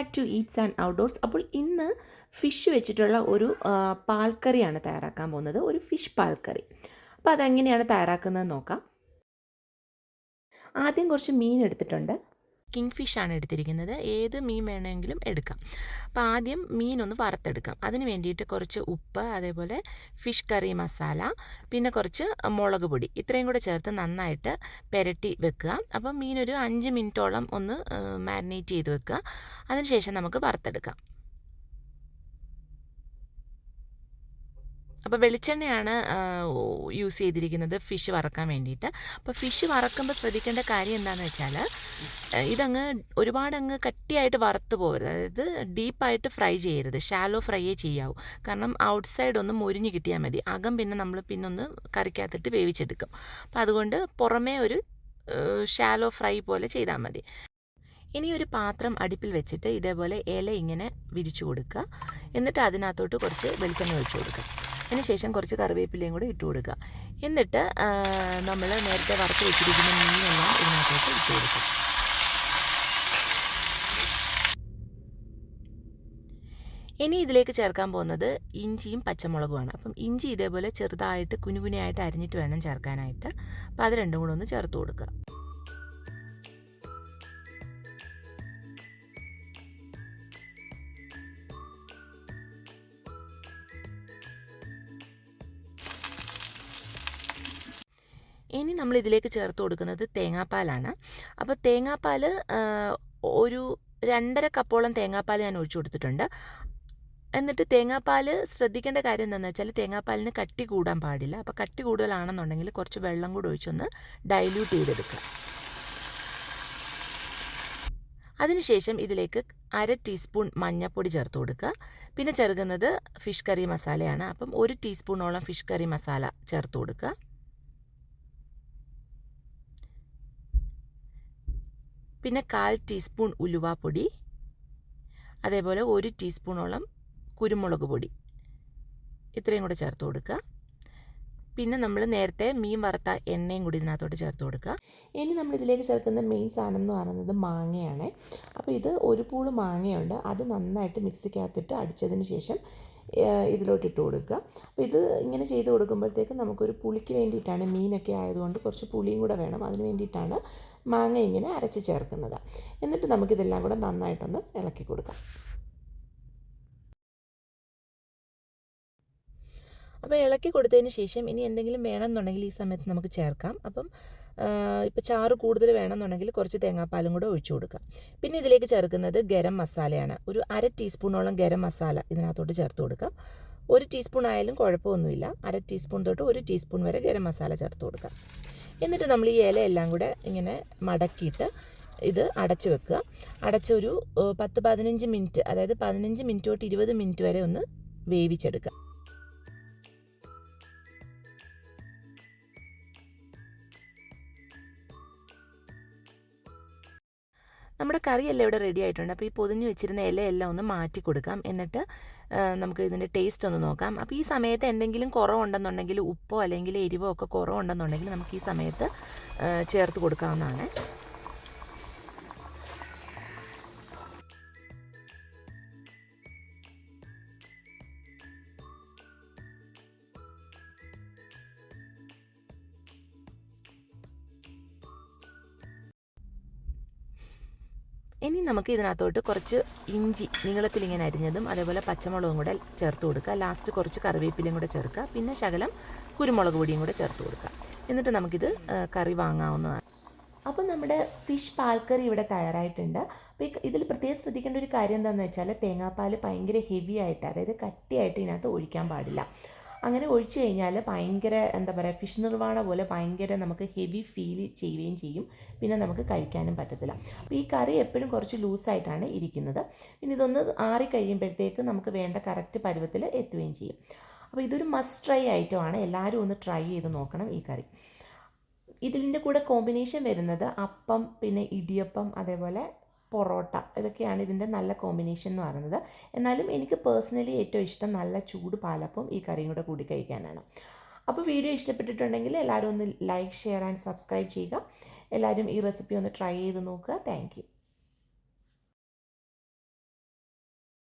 Back to eats and outdoors അപ്പോൾ ഇന്ന് fish വെച്ചിട്ടുള്ള ഒരു പാൽക്കറിയാണ് തയ്യാറാക്കാൻ പോകുന്നത്. ഒരു ഫിഷ് പാൽക്കറി. അപ്പോൾ അതെങ്ങനെയാണ് തയ്യാറാക്കുന്നത് നോക്കാം. ആദ്യം കുറച്ച് മീൻ എടുത്തിട്ടുണ്ട്. കിങ് ഫിഷാണ് എടുത്തിരിക്കുന്നത്. ഏത് മീൻ വേണമെങ്കിലും എടുക്കാം. അപ്പോൾ ആദ്യം മീനൊന്ന് വറുത്തെടുക്കാം. അതിന് വേണ്ടിയിട്ട് കുറച്ച് ഉപ്പ് അതേപോലെ ഫിഷ് കറി മസാല പിന്നെ കുറച്ച് മുളക് പൊടി. ഇത്രയും കൂടെ ചേർത്ത് നന്നായിട്ട് പുരട്ടി വെക്കുക. അപ്പം മീനൊരു അഞ്ച് മിനിറ്റോളം ഒന്ന് മാരിനേറ്റ് ചെയ്ത് വെക്കുക. അതിനുശേഷം നമുക്ക് വറുത്തെടുക്കാം. അപ്പോൾ വെളിച്ചെണ്ണയാണ് യൂസ് ചെയ്തിരിക്കുന്നത് ഫിഷ് വറക്കാൻ വേണ്ടിയിട്ട്. അപ്പോൾ ഫിഷ് വറക്കുമ്പോൾ ശ്രദ്ധിക്കേണ്ട കാര്യം എന്താണെന്ന് വെച്ചാൽ ഇതങ്ങ് ഒരുപാട് അങ്ങ് കട്ടിയായിട്ട് വറുത്ത് പോകരുത് അതായത് ഡീപ്പായിട്ട് ഫ്രൈ ചെയ്യരുത്. ഷാലോ ഫ്രൈയേ ചെയ്യാവൂ. കാരണം ഔട്ട് സൈഡ് ഒന്ന് മുരിഞ്ഞ് കിട്ടിയാൽ മതി. അകം പിന്നെ നമ്മൾ പിന്നെ ഒന്ന് കറിക്കകത്തിട്ട് വേവിച്ചെടുക്കും. അപ്പോൾ അതുകൊണ്ട് പുറമേ ഒരു ഷാലോ ഫ്രൈ പോലെ ചെയ്താൽ മതി. ഇനി ഒരു പാത്രം അടുപ്പിൽ വെച്ചിട്ട് ഇതേപോലെ ഇല ഇങ്ങനെ വിരിച്ചു കൊടുക്കുക. എന്നിട്ട് അതിനകത്തോട്ട് കുറച്ച് വെളിച്ചെണ്ണ ഒഴിച്ചു കൊടുക്കുക. അതിനുശേഷം കുറച്ച് കറിവേപ്പിലയും കൂടി ഇട്ട് കൊടുക്കുക. എന്നിട്ട് നമ്മൾ നേരത്തെ വറുത്ത് വെച്ചിരിക്കുന്ന മീനെല്ലാം ഇതിനകത്തോട്ട് ഇട്ട് കൊടുക്കുക. ഇനി ഇതിലേക്ക് ചേർക്കാൻ പോകുന്നത് ഇഞ്ചിയും പച്ചമുളകുമാണ്. അപ്പം ഇഞ്ചി ഇതേപോലെ ചെറുതായിട്ട് കുനുകുനിയായിട്ട് അരിഞ്ഞിട്ട് വേണം ചേർക്കാനായിട്ട്. അപ്പോൾ അത് രണ്ടും കൂടെ ഒന്ന് ചേർത്ത് കൊടുക്കുക. ഇനി നമ്മൾ ഇതിലേക്ക് ചേർത്ത് കൊടുക്കുന്നത് തേങ്ങാപ്പാലാണ്. അപ്പോൾ തേങ്ങാപ്പാൽ ഒരു രണ്ടര കപ്പോളം തേങ്ങാപ്പാൽ ഞാൻ ഒഴിച്ചു കൊടുത്തിട്ടുണ്ട്. എന്നിട്ട് തേങ്ങാപ്പാൽ ശ്രദ്ധിക്കേണ്ട കാര്യം എന്താണെന്ന് വെച്ചാൽ തേങ്ങാപ്പാലിന് കട്ടി കൂടാൻ പാടില്ല. അപ്പോൾ കട്ടി കൂടുതലാണെന്നുണ്ടെങ്കിൽ കുറച്ച് വെള്ളം കൂടി ഒഴിച്ചൊന്ന് ഡൈല്യൂട്ട് ചെയ്തെടുക്കുക. അതിനുശേഷം ഇതിലേക്ക് അര ടീസ്പൂൺ മഞ്ഞൾപ്പൊടി ചേർത്ത് കൊടുക്കുക. പിന്നെ ചേർക്കുന്നത് ഫിഷ് കറി മസാലയാണ്. അപ്പം ഒരു ടീസ്പൂണോളം ഫിഷ് കറി മസാല ചേർത്ത് കൊടുക്കുക. പിന്നെ കാൽ ടീസ്പൂൺ ഉലുവാപ്പൊടി അതേപോലെ ഒരു ടീസ്പൂണോളം കുരുമുളക് പൊടി. ഇത്രയും കൂടെ ചേർത്ത് കൊടുക്കുക. പിന്നെ നമ്മൾ നേരത്തെ മീൻ വറുത്ത എണ്ണയും കൂടി ഇതിനകത്തോട്ട് ചേർത്ത് കൊടുക്കുക. ഇനി നമ്മൾ ഇതിലേക്ക് ചേർക്കുന്ന മെയിൻ സാധനം എന്ന് പറയുന്നത് മാങ്ങയാണ്. അപ്പോൾ ഇത് ഒരു പൂൾ മാങ്ങയുണ്ട്. അത് നന്നായിട്ട് മിക്സിക്കകത്തിട്ട് അടിച്ചതിന് ശേഷം ഇതിലോട്ട് ഇട്ട് കൊടുക്കുക. അപ്പോൾ ഇത് ഇങ്ങനെ ചെയ്ത് കൊടുക്കുമ്പോഴത്തേക്ക് നമുക്കൊരു പുളിക്ക് വേണ്ടിയിട്ടാണ് മീനൊക്കെ ആയതുകൊണ്ട് കുറച്ച് പുളിയും കൂടെ വേണം. അതിന് വേണ്ടിയിട്ടാണ് മാങ്ങ ഇങ്ങനെ അരച്ച് ചേർക്കുന്നത്. എന്നിട്ട് നമുക്കിതെല്ലാം കൂടെ നന്നായിട്ടൊന്ന് ഇളക്കി കൊടുക്കാം. അപ്പോൾ ഇളക്കി കൊടുത്തതിന് ശേഷം ഇനി എന്തെങ്കിലും വേണമെന്നുണ്ടെങ്കിൽ ഈ സമയത്ത് നമുക്ക് ചേർക്കാം. അപ്പം ഇപ്പോൾ ചാറ് കൂടുതൽ വേണമെന്നുണ്ടെങ്കിൽ കുറച്ച് തേങ്ങാപ്പാലും കൂടെ ഒഴിച്ചു കൊടുക്കുക. പിന്നെ ഇതിലേക്ക് ചേർക്കുന്നത് ഗരം മസാലയാണ്. ഒരു അര ടീസ്പൂണോളം ഗരം മസാല ഇതിനകത്തോട്ട് ചേർത്ത് കൊടുക്കാം ഒരു ടീസ്പൂൺ ആയാലും കുഴപ്പമൊന്നുമില്ല. അര ടീസ്പൂൺ തൊട്ട് ഒരു ടീസ്പൂൺ വരെ ഗരം മസാല ചേർത്ത് കൊടുക്കാം എന്നിട്ട് നമ്മൾ ഈ ഇല എല്ലാം കൂടെ ഇങ്ങനെ മടക്കിയിട്ട് ഇത് അടച്ചു വെക്കുക. അടച്ചൊരു പത്ത് പതിനഞ്ച് മിനിറ്റ് അതായത് പതിനഞ്ച് മിനിറ്റ് തൊട്ട് ഇരുപത് മിനിറ്റ് വരെ ഒന്ന് വേവിച്ചെടുക്കുക. നമ്മുടെ കറിയെല്ലാം ഇവിടെ റെഡി ആയിട്ടുണ്ട്. അപ്പോൾ ഈ പൊതിഞ്ഞ് വെച്ചിരുന്ന ഇലയെല്ലാം ഒന്ന് മാറ്റി കൊടുക്കാം. എന്നിട്ട് നമുക്ക് ഇതിന്റെ ടേസ്റ്റ് ഒന്ന് നോക്കാം. അപ്പോൾ ഈ സമയത്ത് എന്തെങ്കിലും കുറവുണ്ടെന്നുണ്ടെങ്കിൽ ഉപ്പോ അല്ലെങ്കിൽ എരിവോ ഒക്കെ കുറവുണ്ടെന്നുണ്ടെങ്കിൽ നമുക്ക് ഈ സമയത്ത് ചേർത്ത് കൊടുക്കാവുന്നതാണ്. ഇനി നമുക്ക് ഇതിനകത്തോട്ട് കുറച്ച് ഇഞ്ചി നീളത്തിൽ ഇങ്ങനെ അരിഞ്ഞതും അതേപോലെ പച്ചമുളകും കൂടെ ചേർത്ത് കൊടുക്കുക. ലാസ്റ്റ് കുറച്ച് കറിവേപ്പിലയും കൂടെ ചേർക്കുക. പിന്നെ ശകലം കുരുമുളക് പൊടിയും കൂടെ ചേർത്ത് കൊടുക്കുക. എന്നിട്ട് നമുക്കിത് കറി വാങ്ങാവുന്നതാണ്. അപ്പോൾ നമ്മുടെ ഫിഷ് പാൽക്കറി ഇവിടെ തയ്യാറായിട്ടുണ്ട്. അപ്പോൾ ഇതിൽ പ്രത്യേകം ശ്രദ്ധിക്കേണ്ട ഒരു കാര്യം എന്താണെന്ന് വെച്ചാൽ തേങ്ങാപ്പാൽ ഭയങ്കര ഹെവി ആയിട്ട് അതായത് കട്ടിയായിട്ട് ഇതിനകത്ത് ഒഴിക്കാൻ പാടില്ല. അങ്ങനെ ഒഴിച്ചു കഴിഞ്ഞാൽ ഭയങ്കര എന്താ പറയുക ഫിഷ് നിർവാണ പോലെ ഭയങ്കര നമുക്ക് ഹെവി ഫീൽ ചെയ്യുകയും ചെയ്യും. പിന്നെ നമുക്ക് കഴിക്കാനും പറ്റത്തില്ല. അപ്പോൾ ഈ കറി എപ്പോഴും കുറച്ച് ലൂസായിട്ടാണ് ഇരിക്കുന്നത്. പിന്നെ ഇതൊന്ന് ആറി കഴിയുമ്പോഴത്തേക്ക് നമുക്ക് വേണ്ട കറക്റ്റ് പരുവത്തിൽ എത്തുകയും ചെയ്യും. അപ്പോൾ ഇതൊരു മസ്റ്റ് ട്രൈ ഐറ്റമാണ് എല്ലാവരും ഒന്ന് ട്രൈ ചെയ്ത് നോക്കണം ഈ കറി. ഇതിന്റെ കൂടെ കോമ്പിനേഷൻ വരുന്നത് അപ്പം പിന്നെ ഇടിയപ്പം അതേപോലെ പൊറോട്ട. ഇതൊക്കെയാണ് ഇതിന്റെ നല്ല കോമ്പിനേഷൻ എന്ന് പറയുന്നത്. എന്നാലും എനിക്ക് പേഴ്സണലി ഏറ്റവും ഇഷ്ടം നല്ല ചൂട് പാലപ്പം ഈ കറിയും കൂടെ കൂടി കഴിക്കാനാണ്. അപ്പോൾ വീഡിയോ ഇഷ്ടപ്പെട്ടിട്ടുണ്ടെങ്കിൽ എല്ലാവരും ഒന്ന് ലൈക്ക് ഷെയർ ആൻഡ് സബ്സ്ക്രൈബ് ചെയ്യുക. എല്ലാവരും ഈ റെസിപ്പി ഒന്ന് ട്രൈ ചെയ്ത് നോക്കുക. താങ്ക്